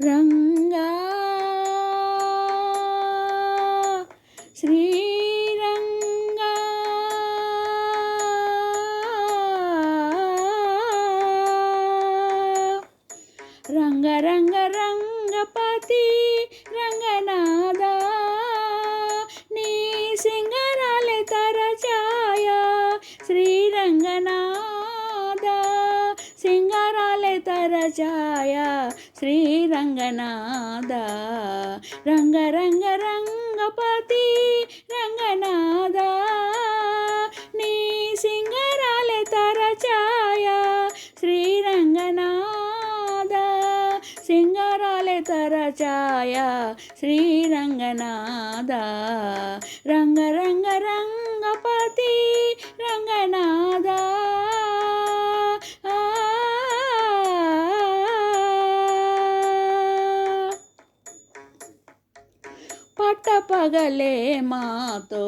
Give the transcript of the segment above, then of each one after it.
రంగా శ్రీరంగా రంగ రంగ రంగపతి రంగనాథ రజాయ తరచాయ శ్రీరంగనాథ. రంగ రంగ రంగపతి రంగనాథ. నీ సింగరాలే తరచాయ శ్రీరంగనాథ. సింగరాలే తరచాయ శ్రీరంగనాథ. రంగ రంగ పట్టపగలే మాతో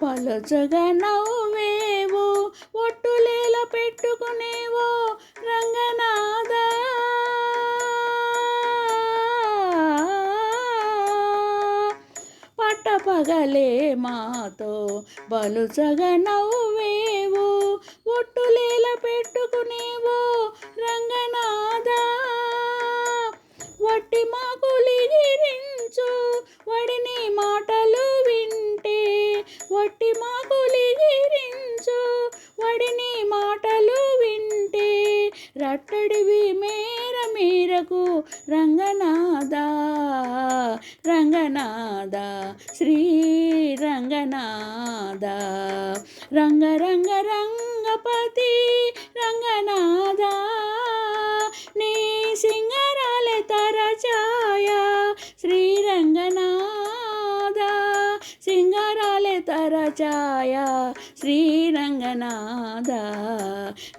పలుచగా నవ్వేవు ఒట్టులేల పెట్టుకునేవో రంగనాథ. పట్టపగలే మాతో బలుచగా నవ్వేవు ఒట్టులేల రంగనాద శ్రీ రంగనాద రంగ రంగ రంగపతి రంగనాద నీ సింగరాలే తరచాయ శ్రీ రంగనాద సింగరాలే తరచాయ శ్రీ శ్రీరంగనాథ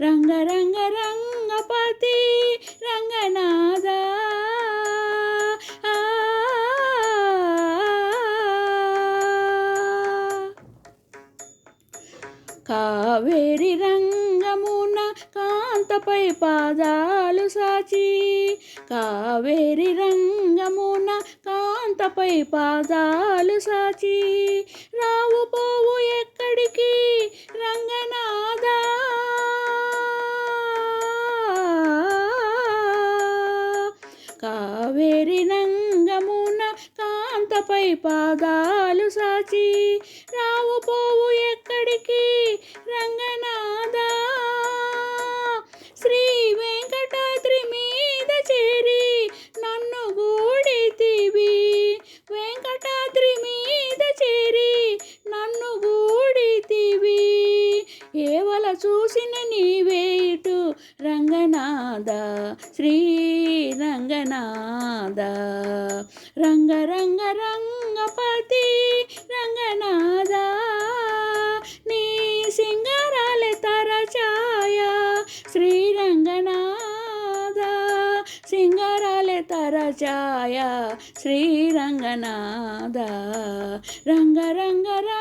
రంగ రంగ కావేరి రంగమున కాంతపై పాదాలు సాచి కావేరి రంగమున కాంతపై పాదాలు సాచి రావు పోవు ఎక్కడికి రంగనాథ? కావేరి రంగమున కాంతపై పాదాలు సాచి రంగనాథ శ్రీ రంగనాథ రంగ రంగ రంగపతి రంగనాథ. నీ సింగరాలే తరచాయ శ్రీరంగనాథ. సింగరాలే తరచాయ శ్రీరంగనాథ. రంగ రంగ రంగ